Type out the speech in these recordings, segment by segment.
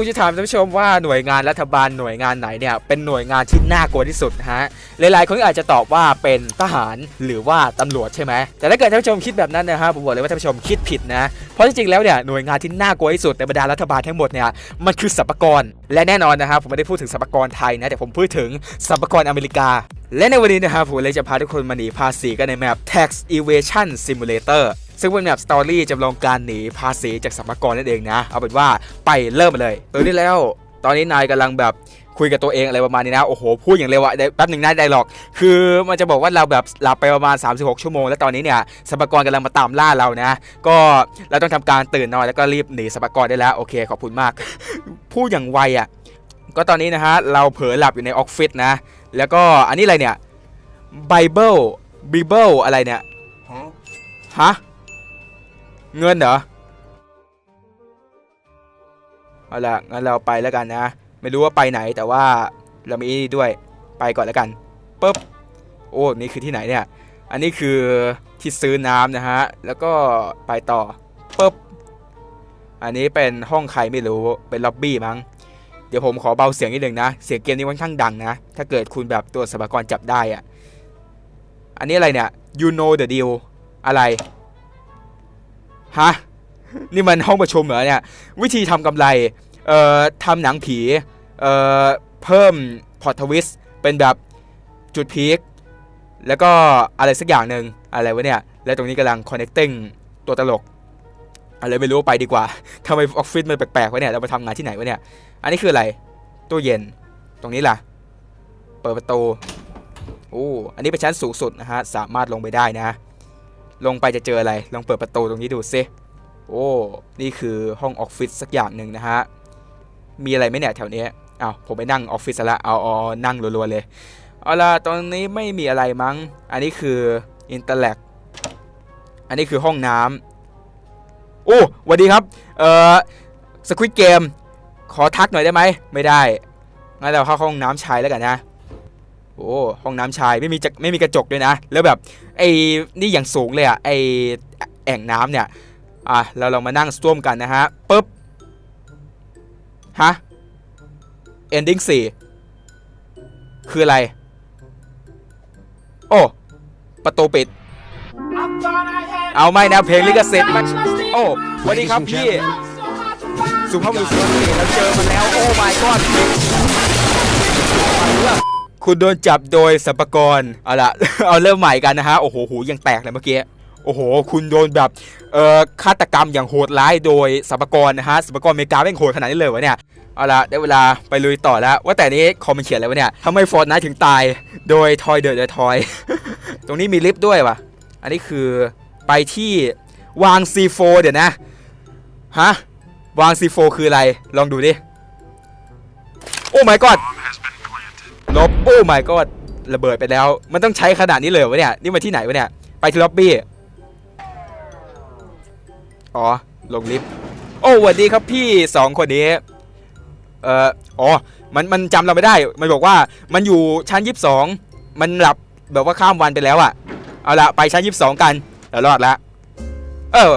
ผมจะถามท่านผู้ชมว่าหน่วยงานรัฐบาลหน่วยงานไหนเนี่ยเป็นหน่วยงานที่น่ากลัวที่สุดฮะหลายๆคนอาจจะตอบว่าเป็นทหารหรือว่าตำรวจใช่ไหมแต่ถ้าเกิดท่านผู้ชมคิดแบบนั้นนะฮะผมบอกเลยว่าท่านผู้ชมคิดผิดนะเพราะจริงๆแล้วเนี่ยหน่วยงานที่น่ากลัวที่สุดในบรรดารัฐบาลทั้งหมดเนี่ยมันคือสรรพากรและแน่นอนนะครับผมไม่ได้พูดถึงสรรพากรไทยนะแต่ผมพูดถึงสรรพากรอเมริกาและในวันนี้นะครับผมเลยจะพาทุกคนมาหนีภาษีกันในแมป Tax Evasion Simulator ซึ่งเป็นแมปสตอรี่จำลองการหนีภาษีจากสรรพากรนั่นเองนะ เอาเป็นว่าไปเริ่มเลยตัวนี้แล้ว ตอนนี้นายกำลังแบบคุยกับตัวเองอะไรประมาณนี้นะ โอ้โห พูดอย่างเร็วอะได้แป๊บหนึ่งน่าได้หรอก คือมันจะบอกว่าเราแบบหลับไปประมาณ 36 ชั่วโมง แล้วตอนนี้เนี่ยสรรพากรกำลังมาตามล่าเรานะ ก็เราต้องทำการตื่นนอนแล้วก็รีบหนีสรรพากรได้แล้ว โอเค ขอบคุณมาก พูดอย่างไวอะก็ตอนนี้นะฮะ เราเผลอหลับอยู่ในออฟฟิศนะ แล้วก็อันนี้อะไรเนี่ย Bible Bible อะไรเนี่ย ฮะ เงินเหรอเอาละงั้นเราไปแล้วกันนะ ไม่รู้ว่าไปไหนแต่ว่าเรามีนี่ด้วยไปก่อนแล้วกันปุ๊บโอ้นี่คือที่ไหนเนี่ย อันนี้คือที่ซื้อน้ำนะฮะ แล้วก็ไปต่อปุ๊บอันนี้เป็นห้องใครไม่รู้เป็นล็อบบี้มั้งเดี๋ยวผมขอเบาเสียงนิดหนึ่งนะ เสียงเกมนี้ค่อนข้างดังนะ ถ้าเกิดคุณแบบตัวสมากรจับได้อะอันนี้อะไรเนี่ย you know the deal อะไร ฮะ นี่มันห้องประชุมเหรอเนี่ย วิธีทำกำไร เอ่อทำหนังผี เอ่อ เพิ่มพอร์ทวิสเป็นแบบจุดพีค แล้วก็อะไรสักอย่างหนึ่งอะไรวะเนี่ย แล้วตรงนี้กำลัง connecting ตัวตลก อะไรไม่รู้ไปดีกว่าทำไมออฟฟิศมันแปลกๆวะเนี่ย เราไปทำงานที่ไหนวะเนี่ย อันนี้คืออะไร ตู้เย็น ตรงนี้ล่ะ เปิดประตู โอ้ อันนี้เป็นชั้นสูงสุดนะฮะ สามารถลงไปได้นะ ลงไปจะเจออะไร ลองเปิดประตูตรงนี้ดูซิโอ้ นี่คือห้องออฟฟิศสักอย่างหนึ่งนะฮะ มีอะไรไหมเนี่ยแถวนี้อ้าวผมไปนั่งออฟฟิศละเอาเอาเอานั่งรัวๆเลย เอาล่ะตอนนี้ไม่มีอะไรมั้ง อันนี้คืออินเตอร์แลกอันนี้คือห้องน้ำโอ้สวัสดีครับ เอ่อสควิตเกม ขอทักหน่อยได้ไหม ไม่ได้ งั้นเราเข้าห้องน้ำชายแล้วกันนะ โอ้ห้องน้ำชายไม่มีจะไม่มีกระจกด้วยนะ แล้วแบบไอ้นี่อย่างสูงเลยอะไอ้แอ่งน้ำเนี่ยอะเราลองมานั่งส้วมกันนะฮะปุ๊บฮะ ending 4 คืออะไร โอ้ ประตูปิด เอาไม่นะเพลงลิขสิทธิ์มันโอ้สวัสดีครับพี่สุภาพบุรุษสุภาพบุรุษเราเจอมันแล้ว โอ้ my god คุณโดนจับโดยสัมปกรเอาละเอาเริ่มใหม่กันนะฮะ โอ้โหหูยังแตกเลยเมื่อกี้ โอ้โห คุณโดนแบบเอ่อฆาตกรรมอย่างโหดร้ายโดยสัมปกรนะฮะสัมปกรอเมริกาแม่งโหดขนาดนี้เลยวะเนี่ย เอาละได้เวลาไปลุยต่อแล้ว ว่าแต่นี้คอมมันเขียนอะไรวะเนี่ยทำไมฟอร์ดไนถึงตายโดยทอยเดอร์เดอทอย ตรงนี้มีลิฟต์ด้วยวะอันนี้คือไปที่วาง C4 เดี๋ยวนะ ฮะ วาง C4 คืออะไร ลองดูดิ โอ้ my god ลบ โอ้ my god ระเบิดไปแล้ว มันต้องใช้ขนาดนี้เลยวะเนี่ย นี่มาที่ไหนวะเนี่ย ไปที่ล็อบบี้ อ๋อ ลงลิฟต์ โอ้สวัสดีครับพี่สองคนนี้ เอ่อ อ๋อ มัน มันจำเราไม่ได้ มันบอกว่า มันอยู่ชั้นยี่สิบสอง มันหลับแบบว่าข้ามวันไปแล้วอะเอาละไปชั้นยี่สิบสองกันเดี๋ยวรอดละ เออ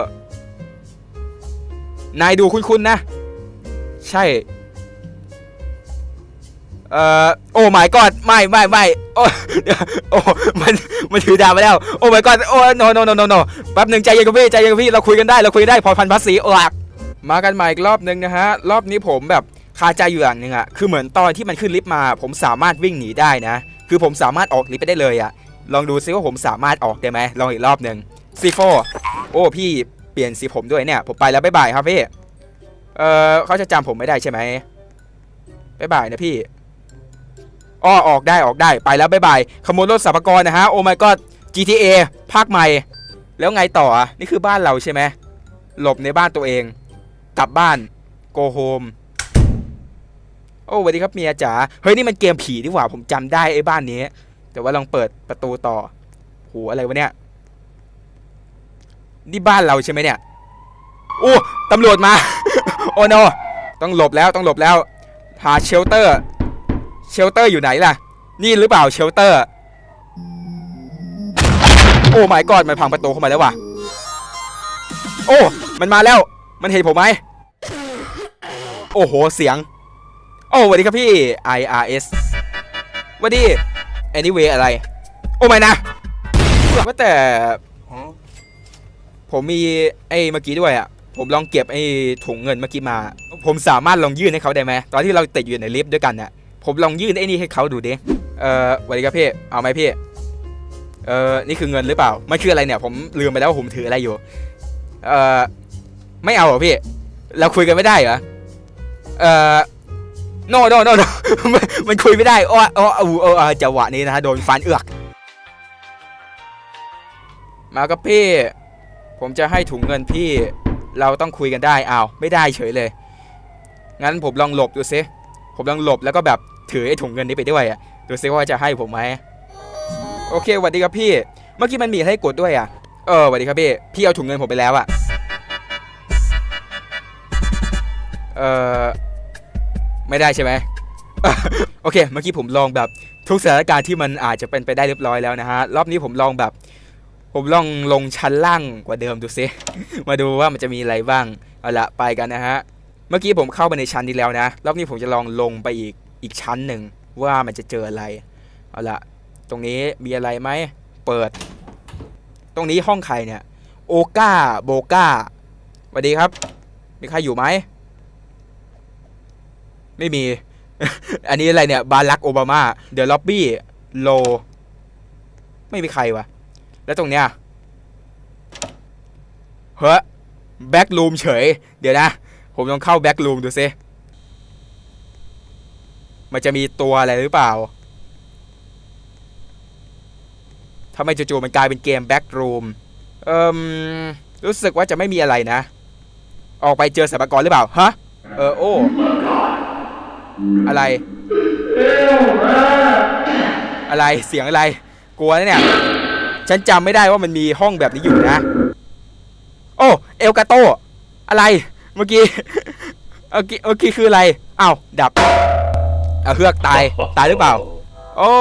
นายดูคุ้นๆนะ ใช่ เอ่อโอ้ my god ไม่ไม่ไม่โอ้โอ้มันมันถือดาบมาแล้ว โอ้ my god โอ้ no no no no no แป๊บหนึ่งใจเย็นกับพี่ใจเย็นกับพี่เราคุยกันได้เราคุยได้พอพันภาษีโอ้ลักมากันใหม่อีกรอบหนึ่งนะฮะ รอบนี้ผมแบบคาใจอยู่อย่างหนึ่งอะคือเหมือนตอนที่มันขึ้นลิฟต์มา ผมสามารถวิ่งหนีได้นะ คือผมสามารถออกลิฟต์ไปได้เลยอะลองดูซิว่าผมสามารถออกได้ไหมลองอีกรอบหนึ่งซีโฟโอ้พี่เปลี่ยนสีผมด้วยเนี่ย ผมไปแล้วบ๊ายบายครับพี่เออเขาจะจำผมไม่ได้ใช่ไหมบ๊ายบายนะพี่ อ้อออกได้ออกได้ไปแล้วบ๊ายบายขโมยรถสัมภารนะฮะโอ้ my god GTA ภาคใหม่ แล้วไงต่อนี่คือบ้านเราใช่ไหมหลบในบ้านตัวเอง กลับบ้าน go home โอ้สวัสดีครับเมียจ๋าเฮ้ยนี่มันเกมผีดีกว่าผมจำได้ไอ้บ้านนี้ แต่ว่าลองเปิดประตูต่อโหอะไรวะเนี่ยนี่บ้านเราใช่ไหมเนี่ยโอ้ตำรวจมา โอ้โนต้องหลบแล้วต้องหลบแล้วหาเชลเตอร์ เชลเตอร์อยู่ไหนล่ะ นี่หรือเปล่าเชลเตอร์ โอ้ my god มันพังประตูเข้ามาแล้วว่ะ โอ้ มันมาแล้ว มันเห็นผมไหม โอ้โห เสียง โอ้สวัสดีครับพี่ IRS สวัสดี anyway อะไร โอ้ไม่นะว่าแต่ ผมมีไอ้เมื่อกี้ด้วยอะผมลองเก็บไอ้ถุงเงินเมื่อกี้มา ผมสามารถลองยื่นให้เขาได้ไหม ตอนที่เราติดอยู่ในลิฟต์ด้วยกันน่ะ ผมลองยื่นไอ้นี่ให้เขาดูดิเอ่อวัสดีครับพี่เอาไหมพี่เอ่อนี่คือเงินหรือเปล่ามันคืออะไรเนี่ย ผมลืมไปแล้วว่าผมถืออะไรอยู่ เอ่อไม่เอาเหรอพี่ เราคุยกันไม่ได้เหรอเอ่อ no no no no มันมันคุยไม่ได้อ้ออ้ออ้ออ้ออ้อจังหวะนี้นะฮะโดนฟันเอือกมากับพี่ ผมจะให้ถุงเงินพี่ เราต้องคุยกันได้อ้าวไม่ได้เฉยเลย งั้นผมลองหลบดูซิ ผมลองหลบแล้วก็แบบถือไอ้ถุงเงินนี้ไปด้วยอะดูซิว่าจะให้ผมไหมโอเคสวัสดีครับพี่ เมื่อกี้มันมีให้กดด้วยอะเออสวัสดีครับพี่พี่เอาถุงเงินผมไปแล้วอะเออไม่ได้ใช่ไหมโอเค เมื่อกี้ผมลองแบบทุกสถานการณ์ที่มันอาจจะเป็นไปได้เรียบร้อยแล้วนะฮะรอบนี้ผมลองแบบ ผมลองลงชั้นล่างกว่าเดิมดูซิมาดูว่ามันจะมีอะไรบ้างเอาละไปกันนะฮะ เมื่อกี้ผมเข้าไปในชั้นนี้แล้วนะ รอบนี้ผมจะลองลงไปอีกอีกชั้นหนึ่งว่ามันจะเจออะไร เอาละตรงนี้มีอะไรไหม เปิด ตรงนี้ห้องใครเนี่ย โอก้าโบก้าสวัสดีครับ มีใครอยู่ไหม ไม่มี อันนี้อะไรเนี่ย บารักโอบามา เดอะล็อบบี้ โล ไม่มีใครวะ แล้วตรงเนี้ย เฮ้ยแบ็กรูมเฉย เดี๋ยวนะ ผมลองเข้าแบ็กรูมดูซิมันจะมีตัวอะไรหรือเปล่าทำไมจู่ๆมันกลายเป็นเกมแบ็กรูมเอ่มรู้สึกว่าจะไม่มีอะไรนะ ออกไปเจอสรรพากรหรือเปล่า ฮะ เออ โอ้ อะไร อะไร เสียงอะไร กลัวนะเนี่ย ฉันจำไม่ได้ว่ามันมีห้องแบบนี้อยู่นะ โอ้ เอลกาโต อะไร เมื่อกี้เมื่อกี้เมื่อกี้คืออะไรอ้าวดับเอาเฮือกตายตายหรือเปล่า โอ้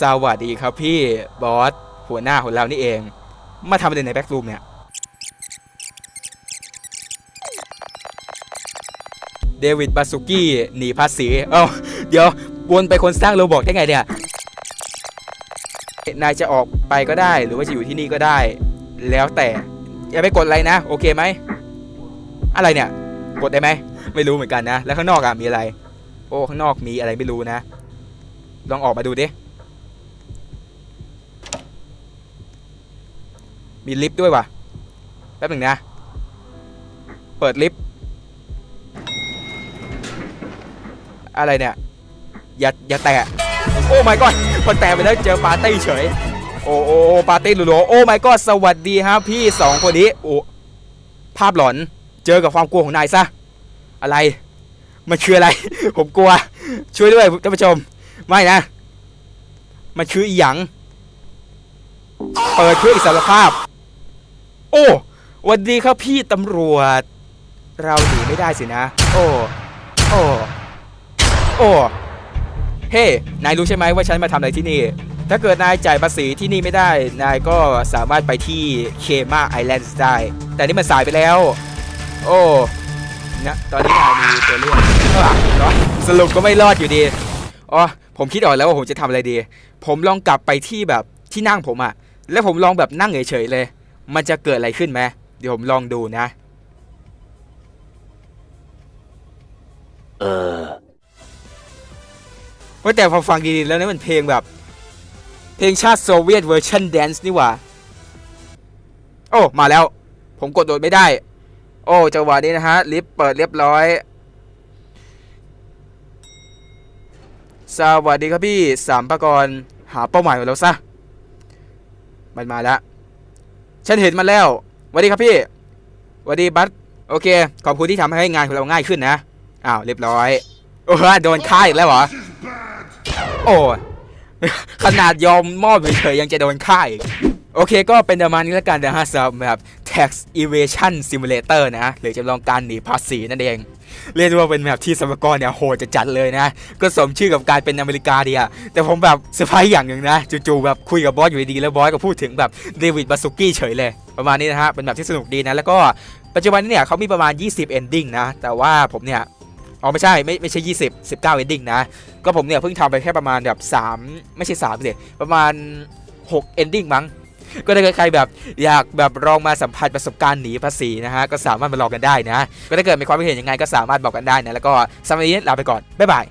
สวัสดีครับพี่บอสหัวหน้าของเรานี่เอง มาทำอะไรในแบ็กรูมเนี่ยเดวิดบาสุกี้หนีภาษีเอ้าเดี๋ยววนไปคนสร้างโรบอกได้ไงเนี่ยนายจะออกไปก็ได้หรือว่าจะอยู่ที่นี่ก็ได้ แล้วแต่อย่าไปกดอะไรนะ โอเคไหม อะไรเนี่ย กดได้ไหม ไม่รู้เหมือนกันนะ แล้วข้างนอกอะมีอะไร โอ้ข้างนอกมีอะไรไม่รู้นะ ลองออกมาดูดิ มีลิฟต์ด้วยว่ะ แป๊บหนึ่งนะ เปิดลิฟต์ อะไรเนี่ย อย่าอย่าแตะ โอ้ my god พอแตะไปแล้วเจอปาร์ตี้เฉยโอ้โอ้ปาร์ตี้หลัวๆโอ้ my god สวัสดีครับพี่สองคนนี้ โอ้ ภาพหลอน เจอกับความกลัวของนายซะ อะไร มันคืออะไร ผมกลัว ช่วยด้วยท่านผู้ชม ไม่นะ มันคืออีหยัง เปิดเพื่ออิสรภาพ โอ้วันดีครับพี่ตำรวจ เราหนีไม่ได้สินะ โอ้ โอ้ โอ้ เฮ้ นายรู้ใช่ไหมว่าฉันมาทำอะไรที่นี่ ถ้าเกิดนายจ่ายภาษีที่นี่ไม่ได้ นายก็สามารถไปที่เคมาไอแลนด์ได้ แต่นี่มันสายไปแล้ว โอ้นะตอนนี้นายมีตัวเลือกอะเนอะสรุปก็ไม่รอดอยู่ดีอ๋อผมคิดออกแล้วว่าผมจะทำอะไรดี ผมลองกลับไปที่แบบที่นั่งผมอะแล้วผมลองแบบนั่งเฉยๆเลย มันจะเกิดอะไรขึ้นไหมเดี๋ยวผมลองดูนะ เออว่าแต่พอฟังดีๆแล้วนี่มันเพลงแบบ เพลงชาติโซเวียตเวอร์ชันแดนซ์นี่หว่า โอ้ มาแล้ว ผมกดโดดไม่ได้ โอ้จังหวะนี้นะฮะ ลิฟต์เปิดเรียบร้อย สวัสดีครับพี่สามปกรหาเป้าหมายของเราซะ มันมาแล้ว ฉันเห็นมันแล้วสวัสดีครับพี่สวัสดีบัสโอเค ขอบคุณที่ทำให้งานของเราง่ายขึ้นนะ อ้าวเรียบร้อย โอ้โหโดนฆ่าอีกแล้วเหรอ โอ้ขนาดยอมมอบเฉยๆยังจะโดนฆ่าอีก โอเคก็เป็นประมาณนี้แล้วกันนะฮะสำหรับแบบ tax evasion simulator นะ หรือจำลองการหนีภาษีนั่นเอง เรียกได้ว่าเป็นแบบที่สมกรเนี่ยโหดจะจัดเลยนะ ก็สมชื่อกับการเป็นอเมริกาดีอะแต่ผมแบบเซอร์ไพรส์อย่างหนึ่งนะ จู่ๆแบบคุยกับบอสอยู่ดีๆแล้วบอสก็พูดถึงแบบเดวิดบาสุกี้เฉยเลย ประมาณนี้นะฮะ เป็นแบบที่สนุกดีนะ แล้วก็ปัจจุบันนี้เนี่ยเขามีประมาณ 20 ending นะ แต่ว่าผมเนี่ยอ๋อไม่ใช่ไม่ไม่ใช่ 20 19 ending นะ ก็ผมเนี่ยเพิ่งทำไปแค่ประมาณแบบ 3 ไม่ใช่3สิประมาณ 6 ending มั้ง ก็ถ้าเกิดใครแบบอยากแบบลองมาสัมผัสประสบการณ์หนีภาษีนะฮะก็สามารถมาลองกันได้นะ ก็ถ้าเกิดมีความคิดเห็นยังไงก็สามารถบอกกันได้นะแล้วก็สำหรับวันนี้ลาไปก่อนบ๊ายบาย